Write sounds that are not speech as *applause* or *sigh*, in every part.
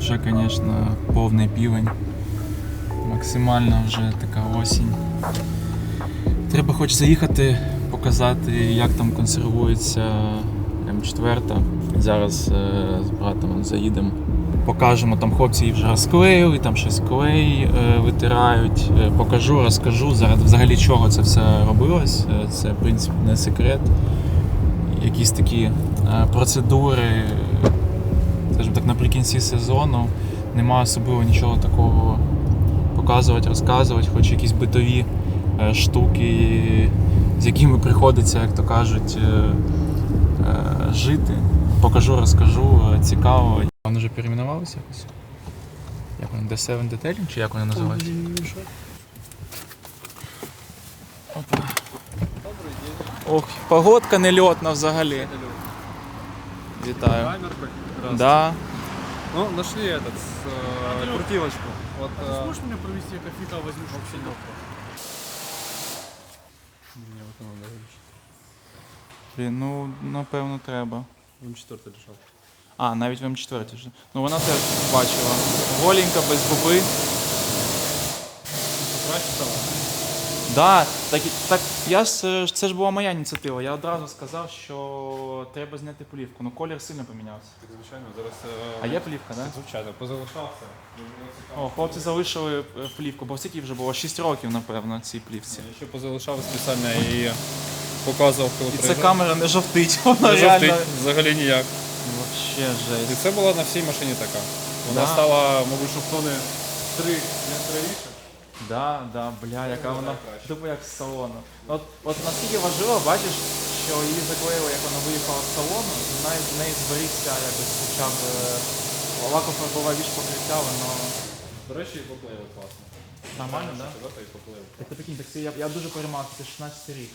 вже, звісно, повний півень. Максимально вже така осінь. Треба хоч заїхати, показати, як там консервується М4. Зараз е, з братом заїдемо. Покажемо, там хлопці її вже розклеїли, там щось клей е, витирають. Е, покажу, розкажу зараз взагалі чого це все робилось. Це, в принципі, не секрет. Якісь такі процедури, скажімо так, наприкінці сезону. Немає особливо нічого такого показувати, розказувати, хоч якісь битові е, штуки, з якими приходиться, як то кажуть, е, е, жити. Покажу, розкажу, е, цікаво. Вони вже перейменувалися якось? Як вони? D7 Detailing чи як вони називаються? Опа. Ох, погодка нельотна взагалі. Вітаю. Прекрасный. Да. Ну, нашли этот, с, э, крутилочку. Вот, э, Сможешь мне провести кофейка, возьму вообще легко. мне вот оно говоришь. Блін, ну напевно треба. М4 лежал. А, навіть в М4 вже. Ну вона теж бачила. Голенька, без губи. Краще стало? Да, так, так я ж це ж була моя ініціатива. Я одразу сказав, що треба зняти плівку. Ну колір сильно помінявся. Так, звичайно, зараз... е, А є плівка, так? Звичайно, позалишався. О, хлопці залишили е, плівку, бо скільки вже було 6 років, напевно, цій плівці. Я ще позалишав спеціально і показував, коли І це приїжджав. камера не жовтить, *laughs* вона Не реально. жовтить, взагалі ніяк. Вообще І це була на всій машині така. Вона Да. стала, мабуть, що в тони три яскравіше. Да, да, бля, яка вона тупо як з салону. От, от наскільки важливо, бачиш, що її заклеїли, як вона виїхала з салону, і в неї, в неї зберігся якось хоча б е, лакофарбова віч покриття, воно До речі, і поклеїли класно. нормально, да? Сказати. Так ти прикинь, так це я, я дуже переймався, це 16 рік.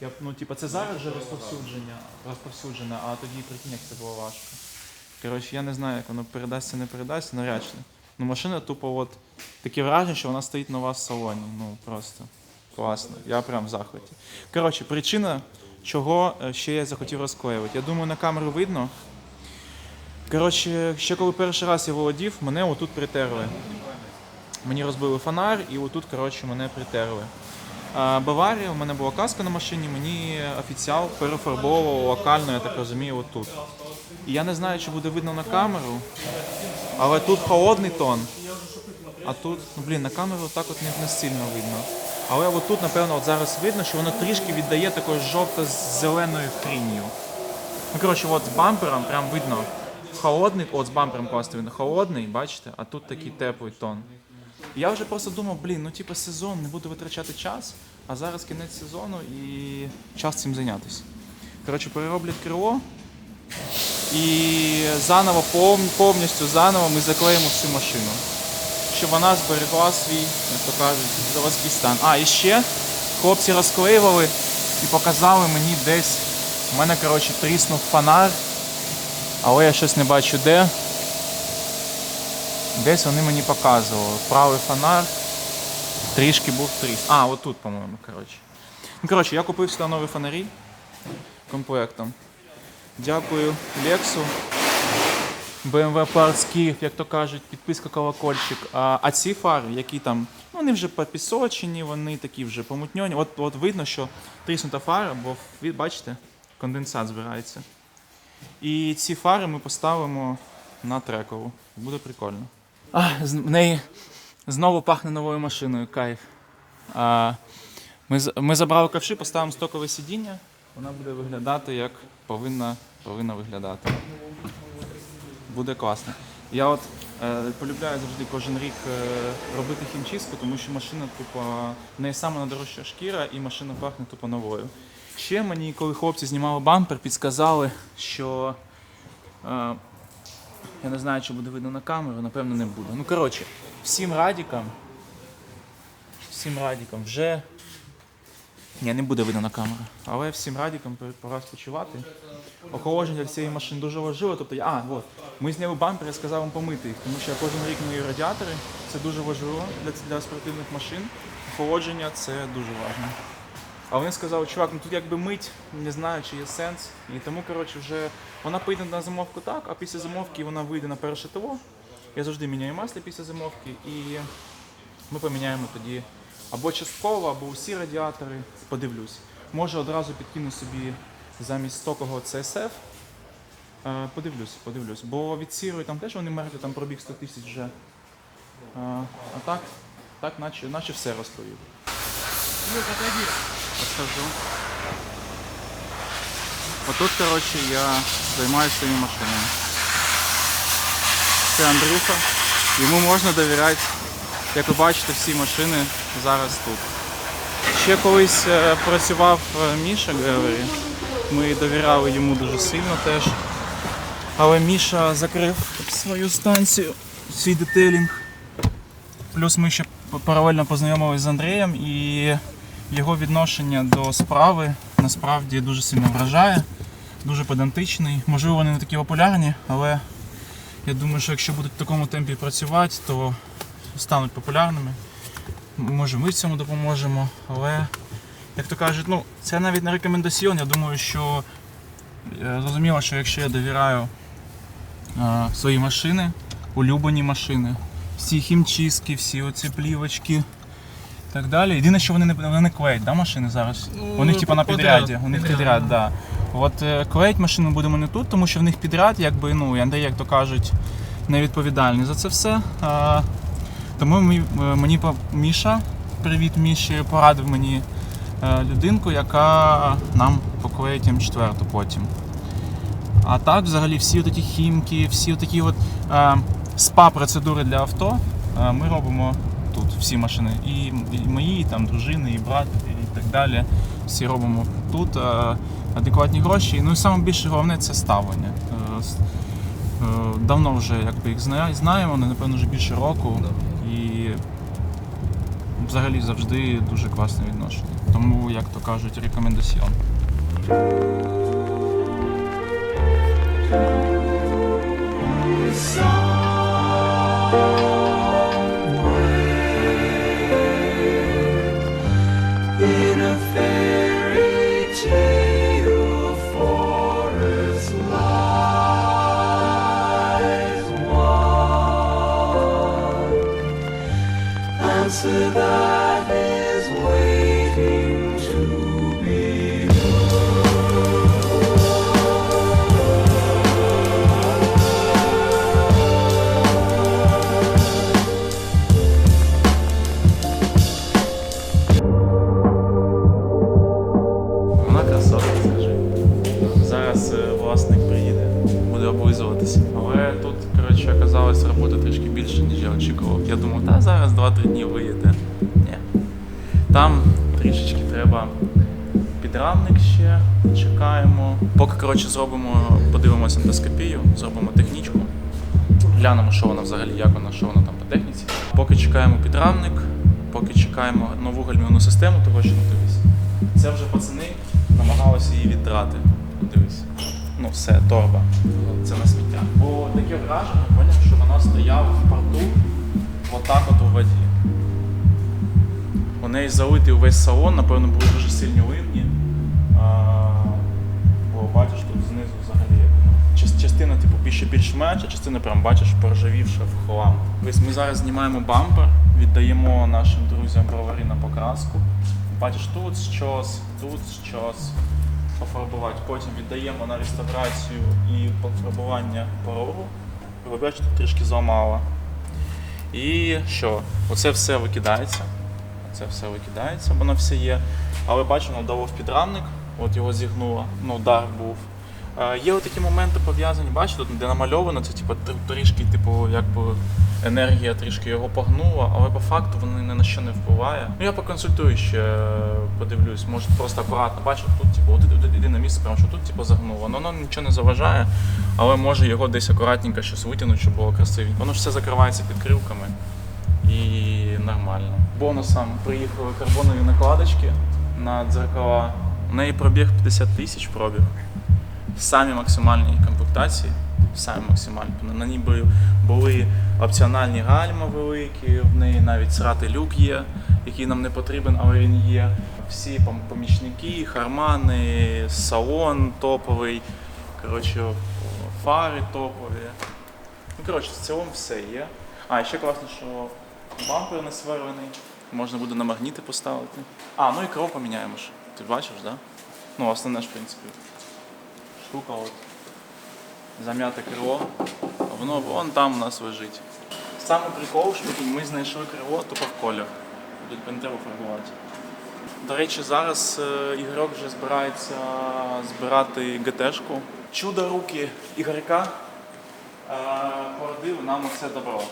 Я, ну, типу, це зараз вже розповсюдження, розповсюджене, а тоді прикинь, як це було важко. Коротше, я не знаю, як воно передасться, не передасться, навряд чи. Ну, машина тупо от таке враження, що вона стоїть нова в салоні. Ну просто класно. Я прям в захваті. Коротше, причина, чого е, ще я захотів розклеювати. Я думаю, на камеру видно. Коротше, ще коли перший раз я володів, мене отут притерли. Мені розбили фонар і отут, коротше, мене притерли. Баварія, у мене була каска на машині, мені офіціал перефарбовував локально, я так розумію, отут. І я не знаю, чи буде видно на камеру, але тут холодний тон. А тут, ну блін, на камеру так от не, не сильно видно. Але от тут, напевно, от зараз видно, що воно трішки віддає такою жовто-зеленою хрінью. Ну, коротше, от з бампером прям видно. Холодний, от з бампером класно видно, холодний, бачите, а тут такий теплий тон. Я вже просто думав, блін, ну типу сезон, не буду витрачати час, а зараз кінець сезону і час цим зайнятися. Коротше, перероблять крило і заново, повністю заново ми заклеїмо всю машину. Щоб вона зберегла свій, як то кажуть, заводський стан. А, і ще хлопці розклеювали і показали мені десь. У мене, коротше, тріснув фонар, але я щось не бачу де. Десь вони мені показували. Правий фонар. Трішки був тріс. А, отут, по-моєму, коротше. Ну, коротше, я купив сюди нові фонарі комплектом. Дякую Лексу. BMW Parts Київ, як то кажуть, підписка колокольчик. А, а ці фари, які там, вони вже попісочені, вони такі вже помутньоні. От, от видно, що тріснута фара, бо бачите, конденсат збирається. І ці фари ми поставимо на трекову. Буде прикольно. А, в неї знову пахне новою машиною, кайф. А, ми, ми забрали ковши, поставимо стокове сидіння. Вона буде виглядати як повинна, повинна виглядати. Буде класно. Я от е, полюбляю завжди кожен рік е, робити хімчистку, тому що машина, в неї саме найдорожча шкіра і машина пахне тупо новою. Ще мені, коли хлопці знімали бампер, підказали, що е, я не знаю, чи буде видно на камеру, напевно, не буде. Ну, коротше, всім радікам, всім радікам вже. Ні, не буде видно на камеру. Але всім радікам пора спочивати. Охолодження цієї машини дуже важливо. Тобто, я- а, от, ми зняли бампер, я сказав вам помити їх, тому що я кожен рік мию радіатори. Це дуже важливо для, для спортивних машин. Охолодження це дуже важливо. А вони сказали, чувак, ну тут якби мить, не знаю, чи є сенс. І тому, коротше, вже вона поїде на замовку так, а після замовки вона вийде на перше ТО. Я завжди міняю масло після зимовки і ми поміняємо тоді або частково, або усі радіатори. Подивлюсь. Може одразу підкину собі замість стокового CSF. Е, Подивлюсь, подивлюсь. Бо від сірої там теж вони мерзли, там пробіг 100 тисяч вже. Е, А так, так наче, наче все розповів. Люк, отойди. Розкажу. Отут, коротше, я займаюся своїми машинами. Це Андрюха. Йому можна довіряти. Як ви бачите, всі машини зараз тут. Ще колись е, працював е, Міша Гевері. Ми довіряли йому дуже сильно теж. Але Міша закрив свою станцію, свій детейлінг. Плюс ми ще паралельно познайомилися з Андрієм і його відношення до справи насправді дуже сильно вражає, дуже педантичний. Можливо, вони не такі популярні, але я думаю, що якщо будуть в такому темпі працювати, то стануть популярними. Може, ми в цьому допоможемо, але, як то кажуть, ну, це навіть не рекомендаціон. Я думаю, що е, зрозуміло, що якщо я довіряю е, свої машини, улюблені машини, всі хімчистки, всі оці плівочки так далі. Єдине, що вони не, вони не клеять, да, машини зараз? Ну, у них типа на підряді. У них підряд, підряд, да. От е, клеїть машину будемо не тут, тому що в них підряд, якби, ну, і Андрій, як то кажуть, не відповідальний за це все. А, тому мені, е, мені по- Міша, привіт Міші, порадив мені е, людинку, яка нам поклеїть М4 потім. А так, взагалі, всі такі хімки, всі такі от спа-процедури для авто ми робимо тут, всі машини. І, і мої, і там дружини, і брат, і так далі. Всі робимо тут. Е, адекватні гроші. Ну і саме більше головне це ставлення. Е, е, давно вже якби їх знаємо, ну, напевно, вже більше року. І взагалі завжди дуже класне відношення. Тому, як то кажуть, рекомендаціон. In я думав, та зараз 2-3 дні виїде. Ні. Там трішечки треба підрамник ще, чекаємо. Поки коротше, зробимо, подивимося ендоскопію, зробимо технічку. Глянемо, що вона взагалі, як вона, що вона там по техніці. Поки чекаємо підрамник, поки чекаємо нову гальмівну систему, того що ну дивись. Це вже пацани намагалися її віддрати. Дивись. Ну все, торба. Це на сміття. Бо таке враження, поняв, що вона стояла в порту отак от у воді. У неї залитий увесь салон, напевно, були дуже сильні ливні. Бо бачиш тут знизу взагалі частина типу більше більш-менш, а частина прям бачиш поржавівша в хлам. Ось ми зараз знімаємо бампер, віддаємо нашим друзям броварі на покраску. Бачиш, тут щось, тут щось пофарбувати. Потім віддаємо на реставрацію і пофарбування порогу. Ви бачите, тут трішки зламало. І що? Оце все викидається. Це все викидається, воно все є. Але бачимо, дало в підрамник, от його зігнуло, ну удар був. Е, є такі моменти пов'язані, бачите, тут де намальовано, це типу, трішки, типу, якби енергія трішки його погнула, але по факту воно ні на що не впливає. Ну я поконсультую ще, подивлюсь, може просто акуратно бачу, тут, типу, от іди- на місце, прямо що тут типу, загнуло. Ну, воно нічого не заважає, але може його десь акуратненько щось витягнути, щоб було красиві. Воно ж все закривається підкривками і нормально. Бонусом приїхали карбонові накладочки на дзеркала. У неї пробіг 50 тисяч пробіг. Самі максимальні комплектації. Самі максимальні. На ній були, опціональні гальма великі, в неї навіть срати люк є, який нам не потрібен, але він є. Всі помічники, хармани, салон топовий, коротше, фари топові. Ну, коротше, в цілому все є. А, ще класно, що бампер не сварлений. Можна буде на магніти поставити. А, ну і кров поміняємо ж. Ти бачиш, так? Да? Ну, основне ж, в принципі. Штука от. Зам'яте крило, воно вон там у нас лежить. Саме прикол, що ми знайшли крило тупо в. Тут не треба фарбувати. До речі, зараз е, Ігорьок вже збирається збирати ГТшку. Чудо руки Ігорька е, породив нам оце добро.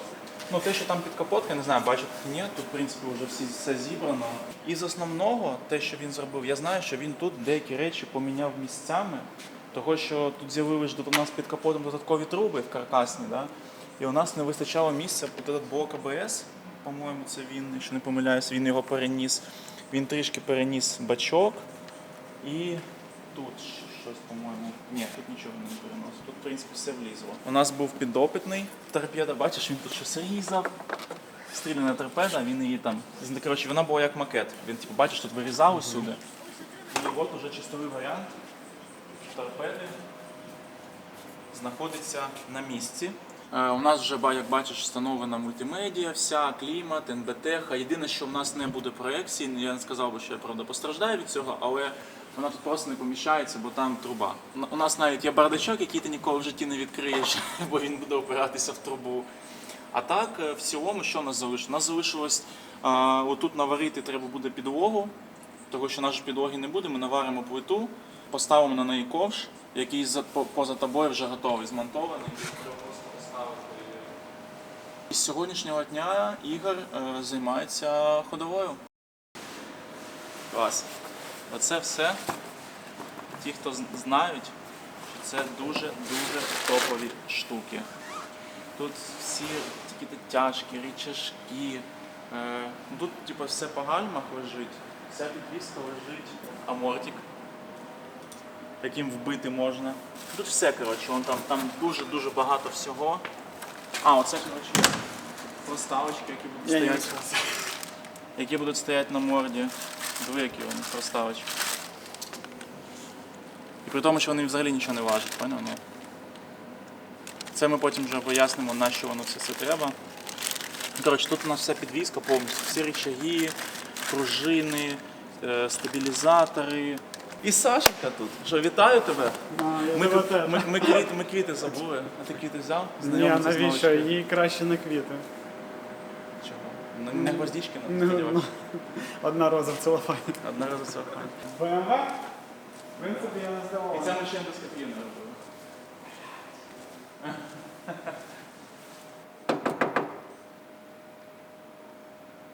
Ну, те, що там під капоткою, я не знаю, бачите, ні, тут, в принципі, вже всі, все зібрано. І з основного, те, що він зробив, я знаю, що він тут деякі речі поміняв місцями, того, що тут з'явилися у нас під капотом додаткові труби в каркасні, да? і у нас не вистачало місця під этот блок АБС, по-моєму, це він, якщо не помиляюсь, він його переніс. Він трішки переніс бачок і тут щось, по-моєму. Ні, тут нічого не переносить. Тут, в принципі, все влізло. У нас був підопитний торпеда, бачиш, він тут щось різав. Стріляна торпеда, він її там. Коротше, вона була як макет. Він, типу, бачиш, тут вирізав усюди. І от уже чистовий варіант знаходиться на місці. Е, У нас вже, як бачиш, встановлена мультимедіа, вся, клімат, НБТ. Єдине, що в нас не буде проекції, я не сказав би, що я правда постраждаю від цього, але вона тут просто не поміщається, бо там труба. У- нас навіть є бардачок, який ти ніколи в житті не відкриєш, *laughs* бо він буде опиратися в трубу. А так, е, в цілому, що нас залишилось? Нас залишилось а, отут наварити треба буде підлогу, того що нашої підлоги не буде, ми наваримо плиту, поставимо на неї ковш, який поза тобою вже готовий, змонтований. І з сьогоднішнього дня Ігор е, займається ходовою. Клас. Оце все. Ті, хто знають, що це дуже-дуже топові штуки. Тут всі такі тяжкі, рычажки. Е, ну, тут типу, все по гальмах лежить, вся підвіска лежить, амортик, яким вбити можна. Тут все, коротше, вон там, там дуже-дуже багато всього. А, оце, коротше, проставочки, які будуть стояти. Які будуть стояти на морді. Диви, які вони проставочки. І при тому, що вони взагалі нічого не важать, поняв? Ну, це ми потім вже пояснимо, на що воно все це треба. Коротше, тут у нас вся підвізка повністю. Всі рычаги, пружини, е, стабілізатори. І Сашенька тут. Що, вітаю тебе. Ми, ми, ми, квіти, ми квіти забули. А ти квіти взяв? Ні, навіщо? Їй краще не квіти. Чого? Не, не гвоздички на Ну, ну, Одна роза в целофані. Одна разу це. БМВ? В принципі, я не І здавав. це ми ще без кофеїну робили.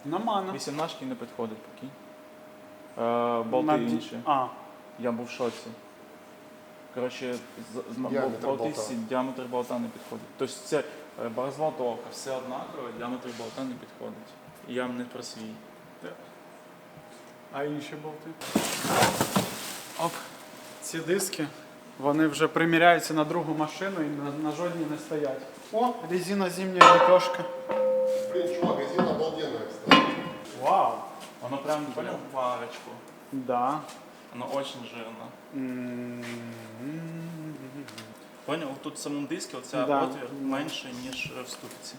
Нормально. Вісімнашки не підходить, покинь. Е, болти На ді- інші. А, Я був в шоці. Коротше, з- з- Діаметр болта. діаметр болта не підходить. Тобто це е, борозлотовка, все однакове, діаметр болта не підходить. І я не про свій. а інші болти? Оп. Ці диски, вони вже приміряються на другу машину і на, на жодній не стоять. О, резина зимня лепешка. Блин, чувак, резина обалденная, кстати. Вау. Воно прям понял варочку. Да. Воно очень жирно. Понял? Тут в самому дискі оця Да. отвір менше, ніж в ступці.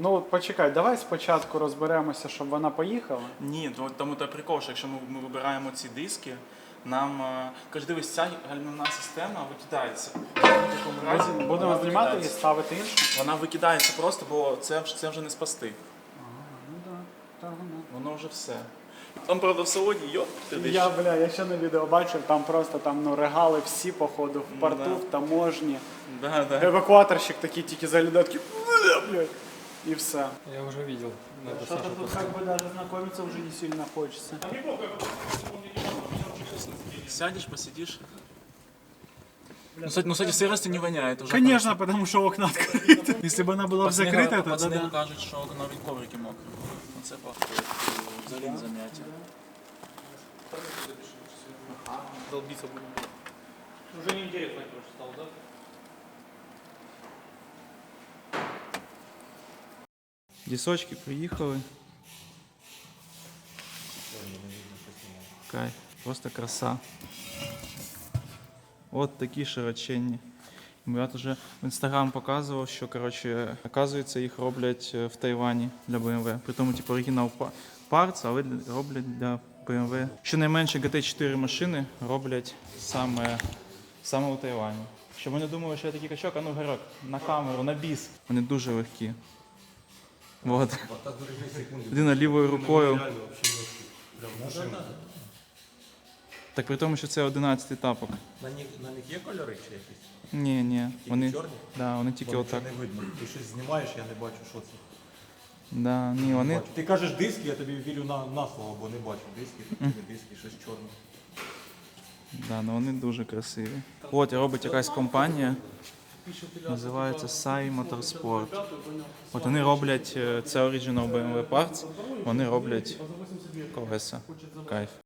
Ну от почекай, давай спочатку розберемося, щоб вона поїхала. Ні, то- тому то прикол, що якщо ми, ми вибираємо ці диски, нам е, каже, дивись, ця гальмівна система викидається. В такому разі Будемо вона знімати і викидається. ставити іншу. Вона викидається просто, бо це, це вже не спасти. Ну да, так воно. Воно вже все. Там, правда, в салоні, йоп, ти диш. Я, бля, я ще на відео бачив, там просто там ну, регали всі, походу, в порту, да. в таможні. Да, да. Евакуаторщик такий тільки заглядає, такий, «Бля, блядь, і все. Я уже видел. Надо Что-то Сашу тут как бы даже знакомиться уже не сильно хочется. Сядешь, посидишь. Ну, кстати, ну, кстати, сырости не воняет уже. Конечно, потому что окна открыты. *laughs* Если бы она была бы Пацани, закрыта, пацани то да. кажуть, що навіть коврики мокрі. Ну, Це пахне взагалі не заняття. долбиться будем. Уже неинтересно короче, стало, да? Дісочки приїхали. Кайф, просто краса. От такі широченні. Бо Я вже в інстаграм показував, що коротше, оказується, їх роблять е, в Тайвані для BMW. При тому, типу, оригінал parts, але роблять для BMW. Щонайменше GT4 машини роблять саме, саме у Тайвані. Щоб ви не думали, що я такий качок, а ну гарок, на камеру, на біс. Вони дуже легкі. Вот. Людина лівою рукою. Так при тому, що це 11 тапок. На них, на них є кольори чи якісь? Ні, ні. Вони, чорні? да, вони тільки Бо отак. Не видно. Ти щось знімаєш, я не бачу, що це. Да, ні, вони. Бачу. Ти кажеш диски, я тобі вірю на, на слово, бо не бачу. Диски, такі не диски, щось чорне. Да, ну вони дуже красиві. От робить якась компанія, називається Sai Motorsport. От вони роблять, е, це Original BMW Parts, вони роблять колеса. Кайф.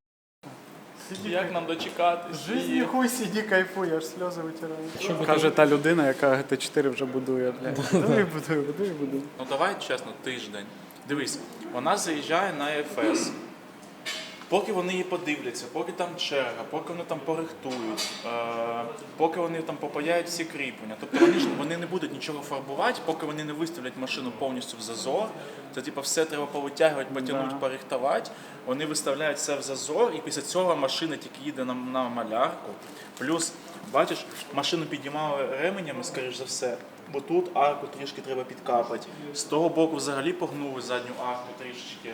Як нам дочекатись? Жизнь хуй сиді, кайфуй, аж сльози витираю. Каже та людина, яка ГТ4 вже будує. Будує, будує, будує, будує. Ну давай чесно, тиждень. Дивись, вона заїжджає на ЕФС. Поки вони її подивляться, поки там черга, поки вони там порихтують, е, поки вони там попаяють всі кріплення. Тобто вони ж вони не будуть нічого фарбувати, поки вони не виставлять машину повністю в зазор. Це типу все треба повитягувати, потягнути, Да. порихтувати. Вони виставляють все в зазор, і після цього машина тільки їде на, на малярку. Плюс, бачиш, машину підіймали ременями, скоріш за все, бо тут арку трішки треба підкапати. З того боку взагалі погнули задню арку трішечки.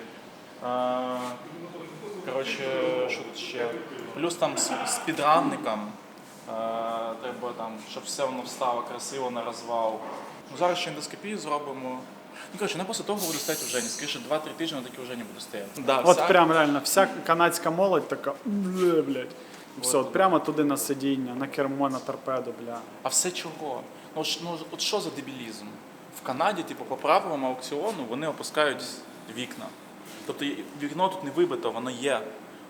Коротше, що тут ще? Плюс там з, з підрамником. треба там, щоб все воно встало красиво на розвал. Ну, зараз ще ендоскопію зробимо. Ну, коротше, вона після того буде стояти в Жені. Скоріше 2-3 тижні на такі в Жені буде стояти. Да, От вся- прям реально, вся канадська молодь така, «Бля, блядь. Все, от прямо туди на сидіння, на кермо, на торпеду, бля. А все чого? Ну, ж- ну от що за дебілізм? В Канаді, типу, по правилам аукціону вони опускають вікна. Тобто вікно тут не вибито, воно є.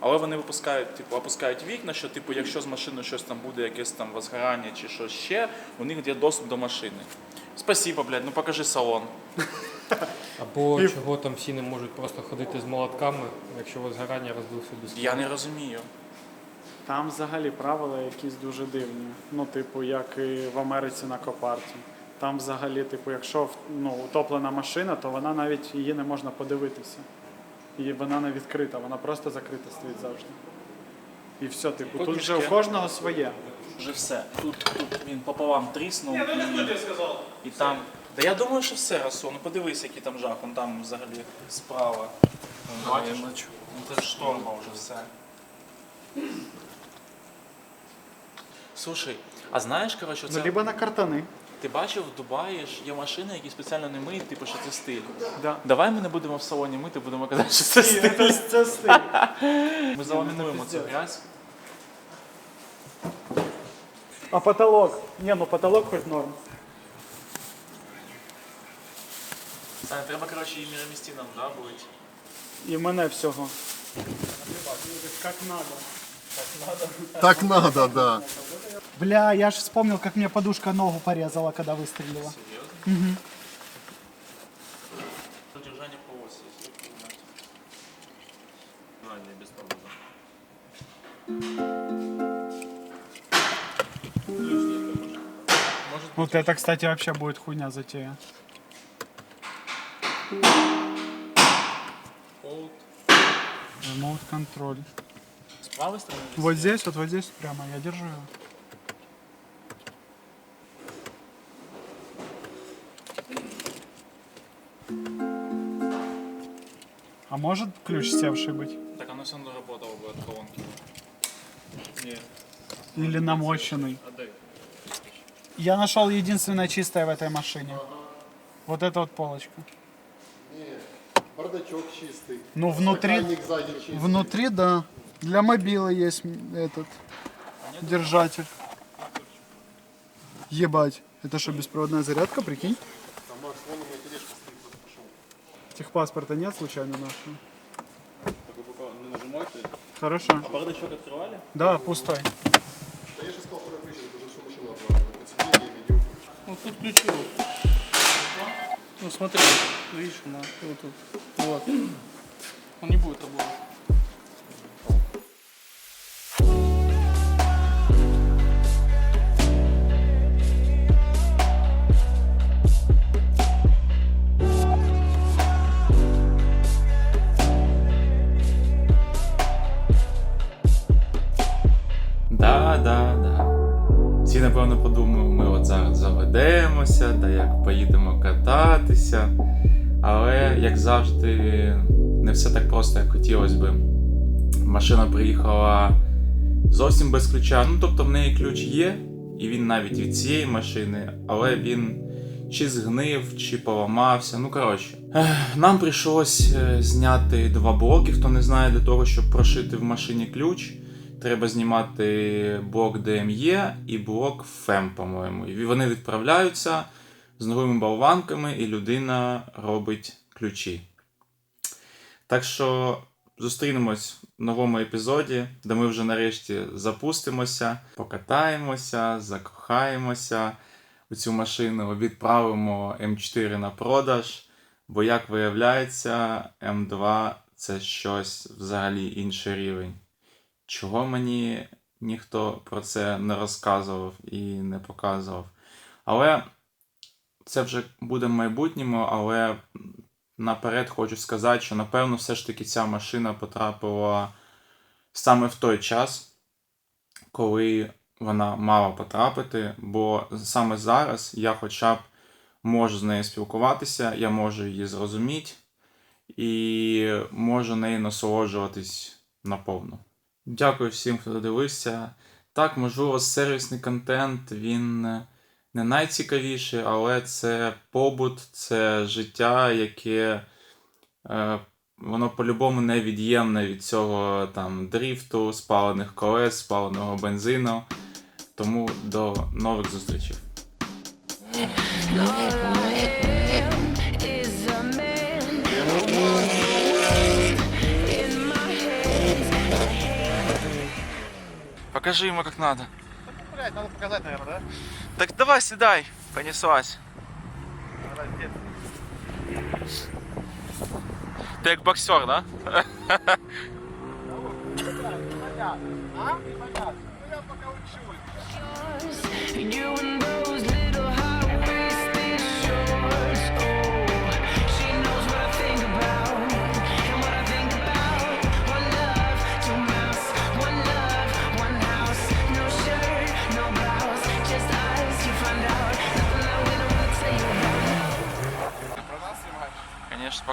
Але вони випускають, типу, опускають вікна, що типу, якщо з машиною щось там буде, якесь там возгорання чи щось ще, у них є доступ до машини. Спасибо, блядь, ну покажи салон. Або чого там всі не можуть просто ходити з молотками, якщо у вас згорання розбився диск. Я не розумію. Там взагалі правила якісь дуже дивні. Ну, типу, як і в Америці на копарті. Там взагалі, типу, якщо ну, утоплена машина, то вона навіть її не можна подивитися. І вона не відкрита, вона просто закрита стоїть завжди. І все, типу, Тут вже у кожного своє. Вже все. Тут, тут він пополам тріснув. і, і там. Та я думаю, що все, Расу, ну подивись, який там жах, вон там взагалі справа. Вон, Бачиш? Ну це ж шторма вже все. Слушай, а знаєш, коротше, Ну, це, либо на картани. Ти бачив в Дубаї ж є машини, які спеціально не миють, типу, що це стиль. Да. Давай ми не будемо в салоні мити, будемо казати, що це стиль. Це, це стиль. *laughs* Ми заламінуємо цю грязь. А потолок? Не, ну потолок хоч норм. Саня, треба, коротше, і міромістином, да, будуть. І мене всього. Как надо. Так надо, да. Бля, я ж вспомнил, как мне подушка ногу порезала, когда выстрелила. Держання по осі, якщо понимаете. Вот это, кстати, вообще будет хуйня затея. Remote контроль. З правої сторони? Вот здесь, вот, вот здесь прямо, я держу его. А может ключ севший быть? Так оно все равно работало бы от колонки. Не. Или намоченный? А дай. Я нашел единственное чистое в этой машине. Вот эта вот полочка. Бардачок чистый. Ну, внутри, Механик сзади чистый. внутри, да. Для мобилы есть этот держатель. Ебать. Это что, беспроводная зарядка, прикинь? Техпаспорта нет случайно нашего? Хорошо. Бардачок открывали? Да, пустой. Да я же сказал, ключ. Вот сиденье. Вот тут ключи вот. Ну смотри, видишь, на, вот тут. Вот. Он не будет работать. Як не все так просто, як хотілося би. Машина приїхала зовсім без ключа. Ну, тобто в неї ключ є, і він навіть від цієї машини, але він чи згнив, чи поламався. Ну, коротше. Нам прийшлось е, зняти два блоки, хто не знає, для того, щоб прошити в машині ключ. Треба знімати блок DME і блок FEM, по-моєму. І вони відправляються з новими болванками, і людина робить ключі. Так що зустрінемось в новому епізоді, де ми вже нарешті запустимося, покатаємося, закохаємося у цю машину, відправимо М4 на продаж. Бо, як виявляється, М2 це щось взагалі інший рівень. Чого мені ніхто про це не розказував і не показував. Але це вже буде в майбутньому, але наперед хочу сказати, що напевно все ж таки ця машина потрапила саме в той час, коли вона мала потрапити, бо саме зараз я хоча б можу з нею спілкуватися, я можу її зрозуміти і можу нею насолоджуватись наповну. Дякую всім, хто дивився. Так, можливо, сервісний контент він не найцікавіший, але це побут, це життя, яке е, воно по-любому невід'ємне від цього там дріфту, спалених колес, спаленого бензину. Тому до нових зустрічей. Покажи ему, как надо. Блять, надо показать, наверное, да? Так давай, седай. Понеслась. Ты как боксер, да? You and those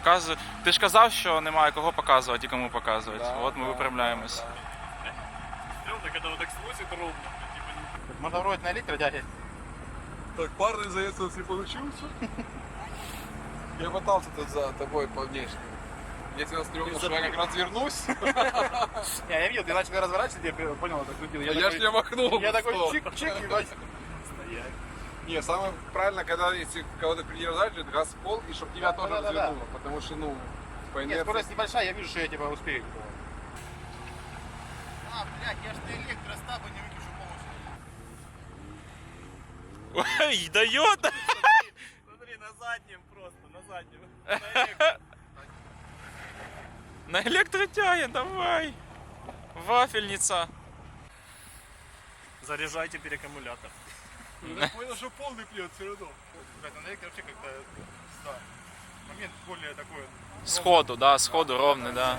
показую. Ти ж казав, що немає кого показувати і кому показувати. От ми виправляємось. Можно вроде на литр дядя. Так парный за это не получился. Я мотался тут за тобой по внешнему. Я тебя стрёмно, что я как раз вернусь. *laughs* Не, я видел, ты начал разворачиваться, я понял, это крутил. Я, такой- ж не махнул. Я в такой стол. чик-чик, и бать. Стоять. Не, самое правильно, когда если кого-то придержать, это газ в пол, и чтобы тебя Да, тоже да, да, да. развернуло. Потому что, ну, по Нет, инерции. скорость небольшая, я вижу, что я тебя успею. А, блядь, я ж на электростабы не выключу полностью. Ой, дает! Смотри, на заднем просто, на заднем. *laughs* На электротяге, давай! Вафельница. Заряжай теперь аккумулятор. Я понял, что полный пьет все равно. Блядь, на электро вообще как-то, да, момент более такой. Сходу, да, сходу ровный, да.